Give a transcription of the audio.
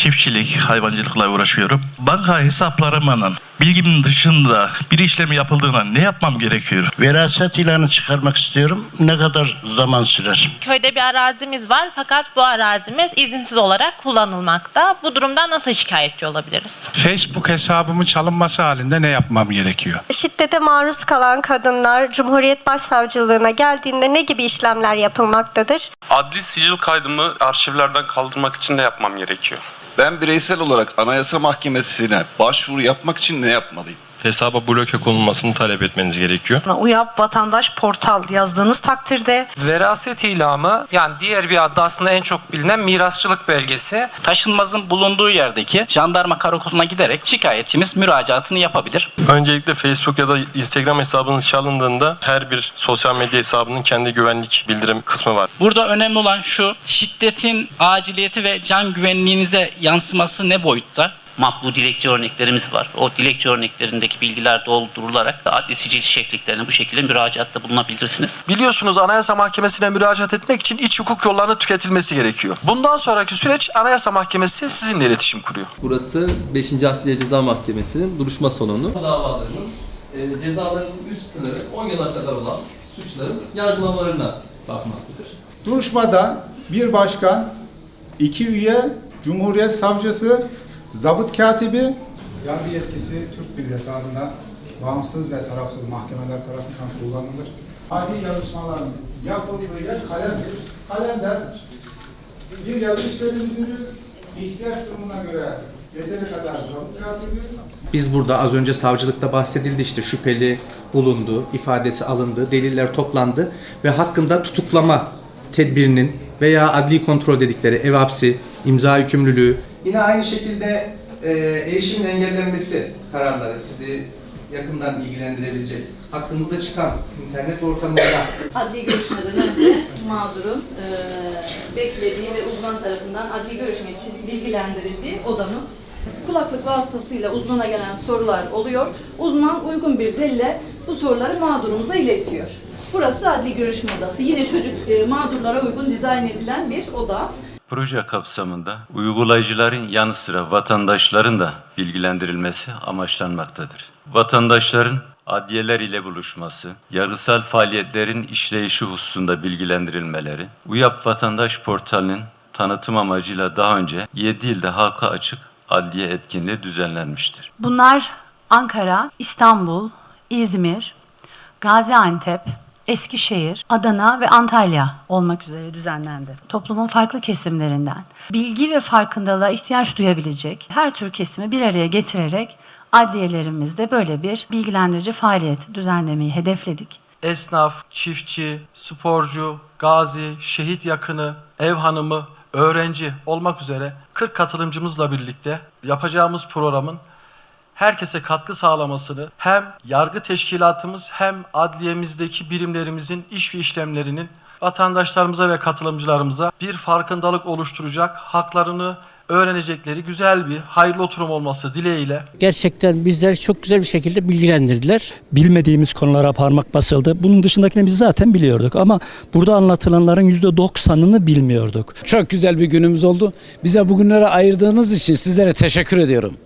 çiftçilik, hayvancılıkla uğraşıyorum. Banka hesaplarımın bilgimin dışında bir işlem yapıldığına ne yapmam gerekiyor? Veraset ilanı çıkarmak istiyorum. Ne kadar zaman sürer? Köyde bir arazimiz var fakat bu arazimiz izinsiz olarak kullanılmakta. Bu durumdan nasıl şikayetçi olabiliriz? Facebook hesabımın çalınması halinde ne yapmam gerekiyor? Şiddete maruz kalan kadınlar Cumhuriyet Başsavcılığına geldiğinde ne gibi işlemler yapılmaktadır? Adli sicil kaydımı arşivlerden kaldırmak için ne yapmam gerekiyor? Ben bireysel olarak Anayasa Mahkemesi'ne başvuru yapmak için ne yapmalıyım? hesaba bloke konulmasını talep etmeniz gerekiyor. UYAP vatandaş portal yazdığınız takdirde Veraset ilamı yani diğer bir adı aslında en çok bilinen mirasçılık belgesi. taşınmazın bulunduğu yerdeki jandarma karakoluna giderek şikayetçimiz müracaatını yapabilir. Öncelikle Facebook ya da Instagram hesabınız çalındığında her bir sosyal medya hesabının kendi güvenlik bildirim kısmı var. Burada önemli olan şu şiddetin aciliyeti ve can güvenliğinize yansıması ne boyutta? Matbu dilekçe örneklerimiz var. O dilekçe örneklerindeki bilgiler doldurularak adli sicil şefliklerine bu şekilde müracaatta bulunabilirsiniz. Biliyorsunuz Anayasa Mahkemesi'ne müracaat etmek için iç hukuk yollarının tüketilmesi gerekiyor. Bundan sonraki süreç Anayasa Mahkemesi sizinle iletişim kuruyor. Burası 5. Asliye Ceza Mahkemesi'nin duruşma salonu. Davalarının e, cezalarının üst sınırı 10 yıla kadar olan suçların yargılamalarına bakmaktadır. Duruşmada bir başkan, iki üye, Cumhuriyet Savcısı, zabıt katibi, yargı yetkisi Türk Millet adına bağımsız ve tarafsız mahkemeler tarafından kullanılır. Adli yarışmaların yapıldığı yer kalemdir. Kalemden bir yazı müdürü, ihtiyaç durumuna göre yeteri kadar zabıt katibi, Biz burada az önce savcılıkta bahsedildi işte şüpheli bulundu, ifadesi alındı, deliller toplandı ve hakkında tutuklama tedbirinin veya adli kontrol dedikleri ev hapsi, imza yükümlülüğü. Yine aynı şekilde e, erişimin engellenmesi kararları sizi yakından ilgilendirebilecek. Hakkınızda çıkan internet ortamında adli görüşmeden önce mağdurun e, beklediği ve uzman tarafından adli görüşme için bilgilendirildiği odamız. Kulaklık vasıtasıyla uzmana gelen sorular oluyor. Uzman uygun bir dille bu soruları mağdurumuza iletiyor. Burası adli görüşme odası. Yine çocuk e, mağdurlara uygun dizayn edilen bir oda. Proje kapsamında uygulayıcıların yanı sıra vatandaşların da bilgilendirilmesi amaçlanmaktadır. Vatandaşların adliyeler ile buluşması, yargısal faaliyetlerin işleyişi hususunda bilgilendirilmeleri, UYAP Vatandaş Portalinin tanıtım amacıyla daha önce 7 ilde halka açık adliye etkinliği düzenlenmiştir. Bunlar Ankara, İstanbul, İzmir, Gaziantep, Eskişehir, Adana ve Antalya olmak üzere düzenlendi. Toplumun farklı kesimlerinden bilgi ve farkındalığa ihtiyaç duyabilecek her tür kesimi bir araya getirerek adliyelerimizde böyle bir bilgilendirici faaliyet düzenlemeyi hedefledik. Esnaf, çiftçi, sporcu, gazi, şehit yakını, ev hanımı, öğrenci olmak üzere 40 katılımcımızla birlikte yapacağımız programın herkese katkı sağlamasını hem yargı teşkilatımız hem adliyemizdeki birimlerimizin iş ve işlemlerinin vatandaşlarımıza ve katılımcılarımıza bir farkındalık oluşturacak, haklarını öğrenecekleri güzel bir hayırlı oturum olması dileğiyle Gerçekten bizleri çok güzel bir şekilde bilgilendirdiler. Bilmediğimiz konulara parmak basıldı. Bunun dışındakini biz zaten biliyorduk ama burada anlatılanların %90'ını bilmiyorduk. Çok güzel bir günümüz oldu. Bize bugünleri ayırdığınız için sizlere teşekkür ediyorum.